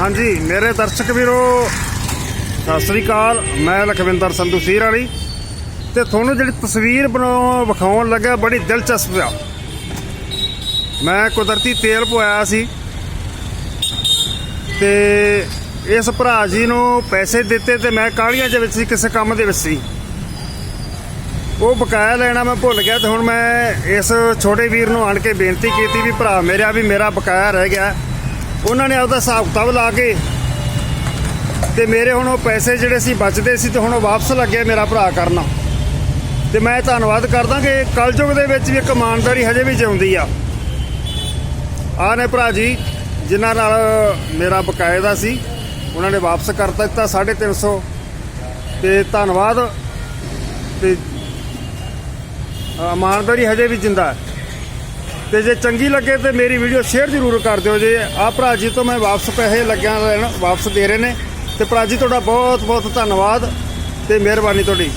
ਹਾਂਜੀ, ਮੇਰੇ ਦਰਸ਼ਕ ਵੀਰੋ, ਸਤਿ ਸ੍ਰੀ ਅਕਾਲ। ਮੈਂ ਲਖਵਿੰਦਰ ਸੰਧੂ ਸੀਰ ਵਾਲੀ। ਤੇ ਤੁਹਾਨੂੰ ਜਿਹੜੀ ਤਸਵੀਰ ਬਣਾਉ, ਵਿਖਾਉਣ ਲੱਗਾ ਬੜੀ ਦਿਲਚਸਪ ਆ। ਮੈਂ ਕੁਦਰਤੀ ਤੇਲ ਪਵਾਇਆ ਸੀ। ਤੇ ਇਸ ਭਰਾ ਜੀ ਨੂੰ ਪੈਸੇ ਦਿੱਤੇ ਤੇ ਮੈਂ ਕਾਹਲੀਆਂ ਦੇ ਵਿੱਚ ਸੀ, ਕਿਸੇ ਕੰਮ ਦੇ ਵਿੱਚ ਸੀ। ਉਹ ਬਕਾਇਆ ਲੈਣਾ ਮੈਂ ਭੁੱਲ ਗਿਆ ਤੇ ਹੁਣ ਮੈਂ ਇਸ ਛੋਟੇ ਵੀਰ ਨੂੰ ਆਣ ਕੇ ਬੇਨਤੀ ਕੀਤੀ ਵੀ ਭਰਾ, ਮੇਰਾ ਵੀ ਮੇਰਾ ਬਕਾਇਆ ਰਹਿ ਗਿਆ। ਉਹਨਾਂ ਨੇ ਆਪਦਾ ਹਿਸਾਬ ਕਿਤਾਬ ਲਾ ਕੇ ਤੇ ਮੇਰੇ ਹੁਣ ਉਹ ਪੈਸੇ ਜਿਹੜੇ ਸੀ ਬਚਦੇ ਸੀ ਤੇ ਹੁਣ ਉਹ ਵਾਪਸ ਲੱਗਿਆ ਮੇਰਾ ਭਰਾ ਕਰਨਾ। ਤੇ ਮੈਂ ਧੰਨਵਾਦ ਕਰਦਾ ਕਿ ਕਲਯੁਗ ਦੇ ਵਿੱਚ ਵੀ ਇੱਕ ਇਮਾਨਦਾਰੀ ਹਜੇ ਵੀ ਜਿਉਂਦੀ ਆ। ਆਹ ਨੇ ਭਰਾ ਜੀ, ਜਿਨ੍ਹਾਂ ਨਾਲ ਮੇਰਾ ਬਕਾਇਦਾ ਸੀ, ਉਹਨਾਂ ਨੇ ਵਾਪਸ ਕਰ ਦਿੱਤਾ 350 ਤੇ ਧੰਨਵਾਦ। ਤੇ ਇਮਾਨਦਾਰੀ ਹਜੇ ਵੀ ਜਿੰਦਾ ਹੈ। ਤੇ ਜੇ ਚੰਗੀ ਲੱਗੇ ਤੇ ਮੇਰੀ ਵੀਡੀਓ ਸ਼ੇਅਰ ਜ਼ਰੂਰ ਕਰ ਦਿਓ ਜੇ। ਆਹ ਭਰਾ ਜੀ ਤੋਂ ਮੈਂ ਵਾਪਸ ਪੈਸੇ ਲੱਗਿਆ ਲੈਣ, ਵਾਪਸ ਦੇ ਰਹੇ ਨੇ। ਤੇ ਭਰਾ ਜੀ, ਤੁਹਾਡਾ ਬਹੁਤ ਬਹੁਤ ਧੰਨਵਾਦ ਤੇ ਮਿਹਰਬਾਨੀ ਤੁਹਾਡੀ।